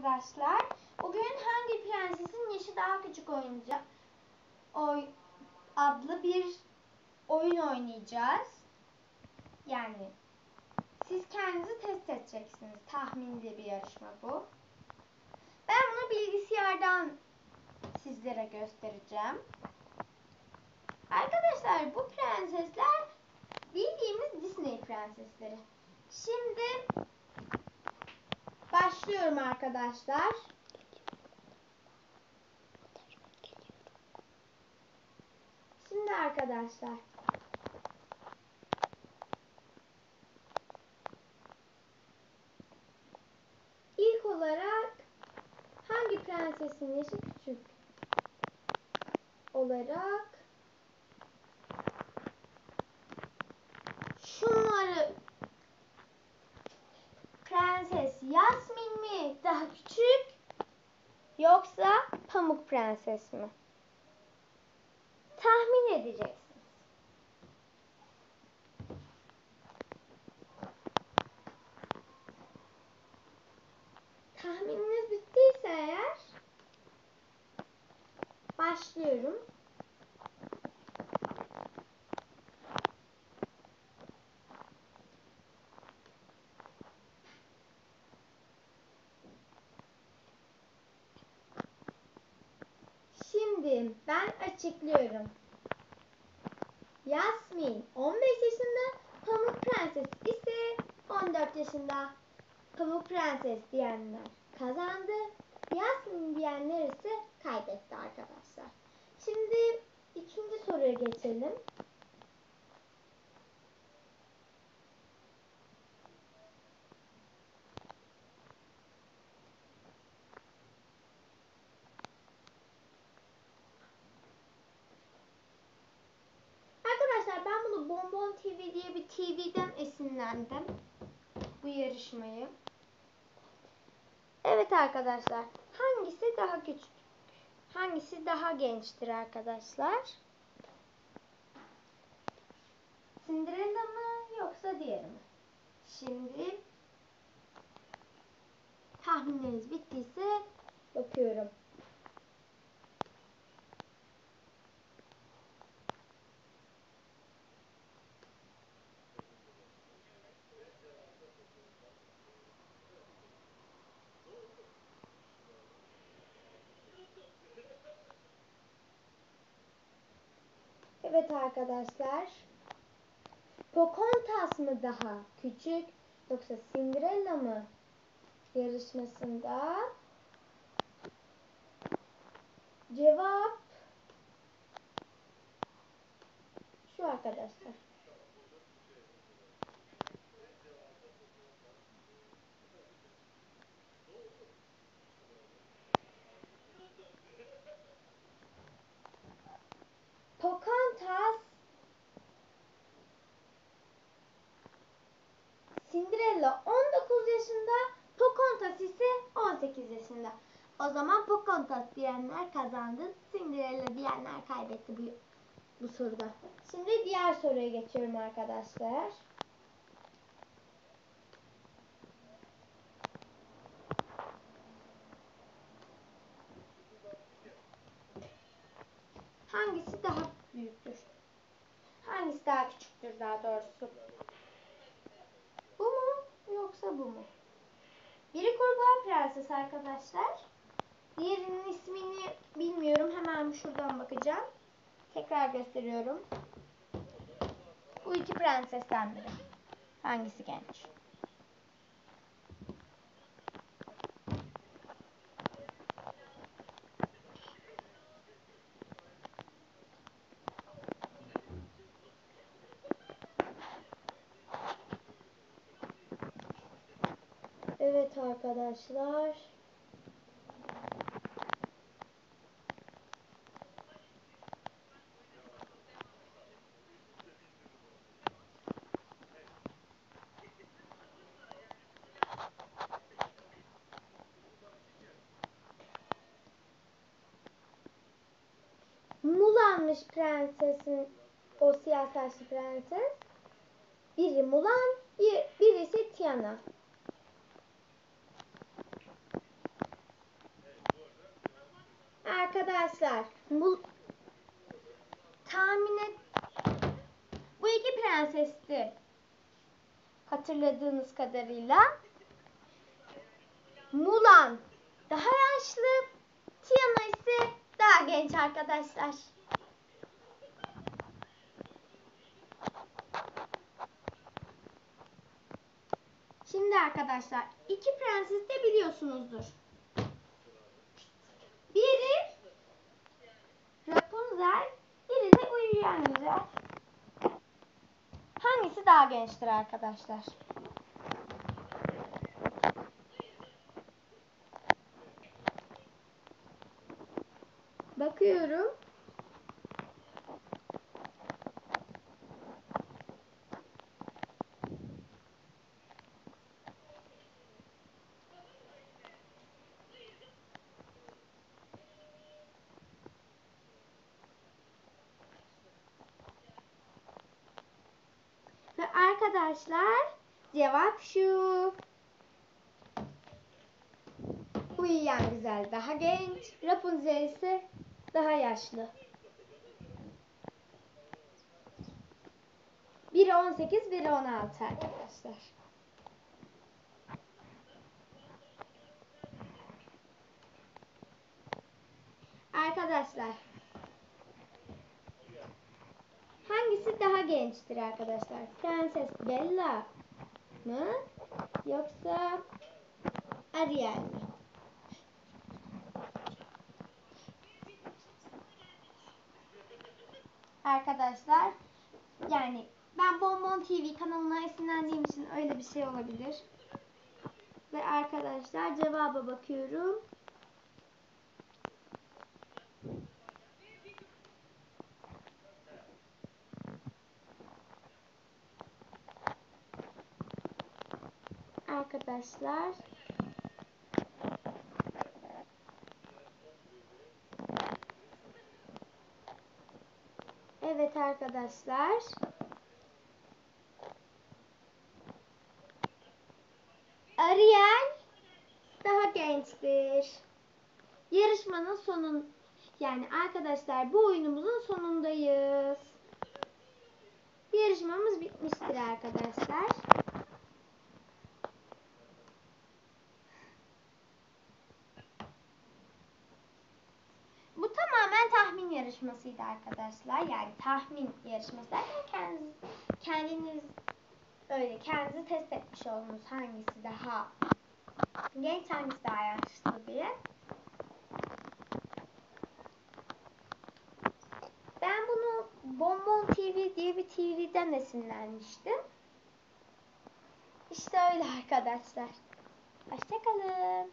arkadaşlar. Bugün hangi prensesin yaşı daha küçük oyunca oy adlı bir oyun oynayacağız. Yani siz kendinizi test edeceksiniz. Tahminli bir yarışma bu. Ben bunu bilgisayardan sizlere göstereceğim. Arkadaşlar bu prensesler bildiğimiz Disney prensesleri. Şimdi başlıyorum arkadaşlar. Şimdi arkadaşlar ilk olarak hangi prensesin yaşı küçük olarak şunları Prenses Yasmin mi daha küçük yoksa Pamuk Prenses mi? Tahmin edeceksiniz. Tahmininiz bittiyse eğer başlıyorum. Şimdi ben açıklıyorum. Yasmin 15 yaşında, Pamuk Prenses ise 14 yaşında. Pamuk Prenses diyenler kazandı. Yasmin diyenler ise kaybetti arkadaşlar. Şimdi ikinci soruya geçelim. Arkadaşlar ben Bonbon TV diye bir TV'den esinlendim. Bu yarışmayı. Evet arkadaşlar. Hangisi daha küçük? Hangisi daha gençtir arkadaşlar? Cinderella mı yoksa diğeri mi? Şimdi tahminleriniz bittiyse bakıyorum. Evet arkadaşlar. Pocahontas mı daha küçük yoksa Cinderella mı yarışmasında? Cevap şu arkadaşlar. Pocahontas Cinderella 19 yaşında, Pocahontas ise 18 yaşında. O zaman Pocahontas diyenler kazandı, Cinderella diyenler kaybetti bu, bu soruda. Şimdi diğer soruya geçiyorum arkadaşlar. Hangisi daha büyüktür? Hangisi daha küçüktür daha doğrusu? Yoksa bu mu? Biri kurbağa prenses arkadaşlar. Diğerinin ismini bilmiyorum. Hemen şuradan bakacağım. Tekrar gösteriyorum. Bu iki prensesten biri. Hangisi genç? Evet arkadaşlar. Mulanmış prensesin o siyah saçlı prenses. Biri Mulan, bir, birisi Tiana. Arkadaşlar bu tahmin et bu iki prensesti hatırladığınız kadarıyla Mulan daha yaşlı, Tiana ise daha genç arkadaşlar. Şimdi arkadaşlar iki prenses de biliyorsunuzdur. Biri Rapunzel, biri de Uyuyan Güzel. Hangisi daha gençtir arkadaşlar? Bakıyorum. Ve arkadaşlar cevap şu. Uyuyan güzel daha genç. Rapunzel ise daha yaşlı. Biri 18, biri 16 arkadaşlar. Arkadaşlar. Hangisi daha gençtir arkadaşlar? Prenses Bella mı? Yoksa Ariel mi? Arkadaşlar yani ben Bonbon TV kanalına esinlendiğim için öyle bir şey olabilir. Ve arkadaşlar cevaba bakıyorum. Arkadaşlar Evet arkadaşlar. Ariel daha gençtir. Yarışmanın sonun yani arkadaşlar bu oyunumuzun sonundayız. Yarışmamız bitmiştir arkadaşlar. Bu tamamen tahmin yarışmasıydı arkadaşlar. Yani tahmin yarışması derken kendiniz, kendiniz öyle kendinizi test etmiş oldunuz hangisi daha genç hangisi daha yaşlı diye. Ben bunu Bonbon TV diye bir TV'den esinlenmiştim. İşte öyle arkadaşlar. Hoşçakalın.